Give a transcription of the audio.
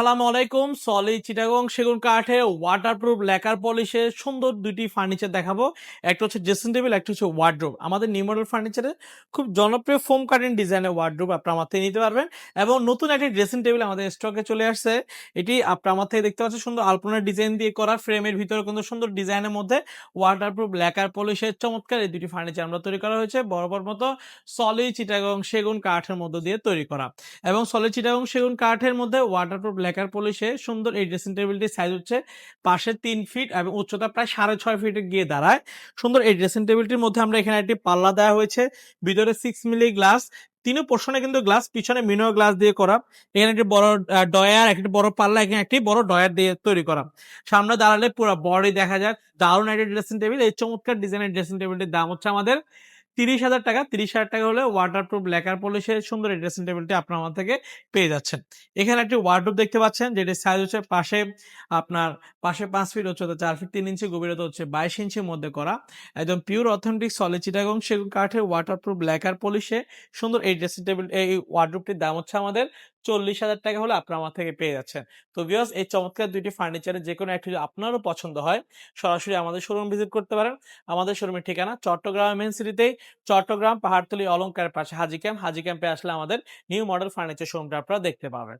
আসসালামু আলাইকুম, সলি চিটাগং সেগুন কাঠে ওয়াটারপ্রুফ লেকার পলিশের সুন্দর দুইটি ফার্নিচার দেখাবো। একটা হচ্ছে ড্রেসিং টেবিল একটা হচ্ছে ওয়ার্ড্রোব আমাদের নিউ মডেল ফার্নিচারে খুব জনপ্রিয় ফোম কাটিং ডিজাইনের ওয়ার্ড্রোব আপনার আমার থেকে নিতে পারবেন এবং নতুন একটি ড্রেসিং টেবিল আমাদের স্টকে চলে আসছে। এটি আপনার আমার থেকে দেখতে পাচ্ছেন সুন্দর আলপনার ডিজাইন দিয়ে করা ফ্রেমের ভিতরে কিন্তু সুন্দর ডিজাইনের মধ্যে ওয়াটারপ্রুফ লেকার পলিশের চমৎকার এই দুটি ফার্নিচার আমরা তৈরি করা হয়েছে, বরাবর মতো সলি চিটাগং সেগুন কাঠের মধ্য দিয়ে তৈরি করা। এবং সলি চিটাগং সেগুন কাঠের মধ্যে ওয়াটারপ্রুফ লেকার পলিশে সুন্দর এই ড্রেসিং টেবিলটির সাইজ হচ্ছে পাশে তিন ফিট এবং উচ্চতা প্রায় সাড়ে ছয় ফিটে গিয়ে দাঁড়ায়। সুন্দর এই ড্রেসিং টেবিলটির মধ্যে আমরা এখানে একটি পাল্লা দেওয়া হয়েছে, ভিতরে সিক্স মিলি গ্লাস তিনও পোর্শনে কিন্তু গ্লাস পিছনে মিনো গ্লাস দিয়ে করা। এখানে একটি বড় ডয়ার একটি বড় পাল্লা, এখানে একটি বড় ডয়ার দিয়ে তৈরি করা। সামনে দাঁড়ালে পুরো বডি দেখা যায়। দারুণ একটি ড্রেসিং টেবিল এই চমৎকার ডিজাইনের ড্রেসিং টেবিলটির দাম হচ্ছে আমাদের তিরিশ হাজার টাকা, তিরিশ হাজার টাকা হলে ওয়াটারপ্রুফ লেকার পলিশের সুন্দর এই ড্রেসিং টেবিলটি আপনার আমার থেকে পেয়ে যাচ্ছেন। এখানে একটি ওয়ার্ডরোব দেখতে পাচ্ছেন, যেটির সাইজ হচ্ছে পাশে আপনার, পাশে পাঁচ ফিট হচ্ছে চার ফিট তিন ইঞ্চি গভীরতা হচ্ছে বাইশ ইঞ্চির মধ্যে করা। একদম পিওর অথেন্টিক সলিড চিটাগং সেগুন কাঠের ওয়াটারপ্রুফ লেকার পলিশে সুন্দর এই ড্রেসিং টেবিল এই ওয়ার্ডরোবটির দাম হচ্ছে আমাদের চল্লিশ হাজার টাকা হলে আপনার আমার থেকে পেয়ে যাচ্ছেন। তো বিয়স এই চমৎকার দুইটি ফার্নিচারের যে কোনো একটি আপনারও পছন্দ হয়, সরাসরি আমাদের শোরুম ভিজিট করতে পারেন। আমাদের শোরুমের ঠিকানা চট্টগ্রাম মেন সিটিতেই চট্টগ্রাম পাহাড়তলি অলঙ্কারের পাশে হাজি ক্যাম্প হাজি ক্যাম্পে আসলে আমাদের নিউ মডেল ফার্নিচার শোরুমটা আপনারা দেখতে পাবেন।